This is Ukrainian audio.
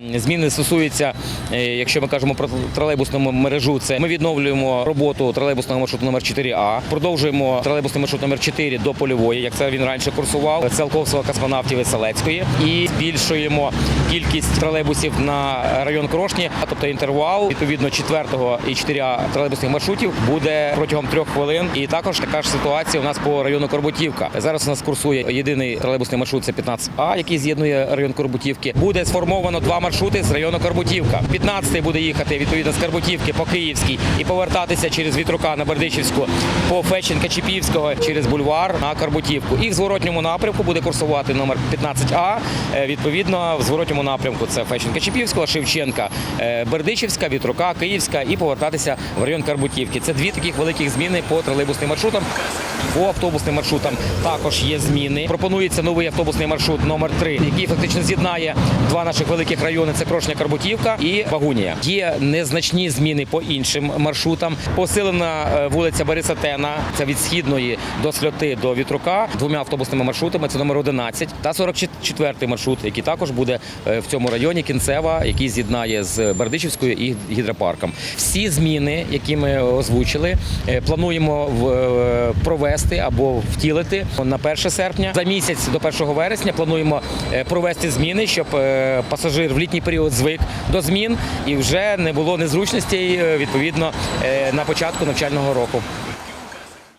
Зміни стосуються, е, якщо ми кажемо про тролейбусну мережу, це ми відновлюємо роботу тролейбусного маршруту номер 4А, продовжуємо тролейбусний маршрут номер 4 до польової, як це він раніше курсував, Циолковського, космонавтів і Селецької, і збільшуємо кількість тролейбусів на район Крошні, тобто інтервал відповідно 4 і 4А тролейбусних маршрутів буде протягом трьох хвилин. І також така ж ситуація у нас по району Корбутівка. Зараз у нас курсує єдиний тролейбусний маршрут, це 15А, який з'єднує район Корбутівки. Буде сформовано два маршрути з району Карбутівка. 15-й буде їхати відповідно з Карбутівки по Київській і повертатися через Вітрука на Бердичівську по Феченка Чіпівського через бульвар на Карбутівку. І в зворотньому напрямку буде курсувати номер 15А. е, Відповідно, в зворотньому напрямку це Феченка Чіпівського, Шевченка, е, Бердичівська, Вітрука, Київська і повертатися в район Карбутівки. Це дві таких великих зміни по тролейбусним маршрутам. По автобусним маршрутам також є зміни. Пропонується новий автобусний маршрут номер 3 який фактично з'єднає два наших великих райони: це Крошня Карбутівка і Вагунія. Є незначні зміни по іншим маршрутам. Посилена е, вулиця Бориса Тена, це від східної до сльоти до вітрука двома автобусними маршрутами. Це номер 11 та 44 маршрут, який також буде е, в цьому районі кінцева, який з'єднає з Бердичівською і гідропарком. Всі зміни, які ми озвучили, е, плануємо в- провести або втілити на 1 серпня. За місяць до 1 вересня плануємо е, провести зміни, щоб е, пасажир в літній період звик до змін і вже не було незручностей е, відповідно на початку навчального року.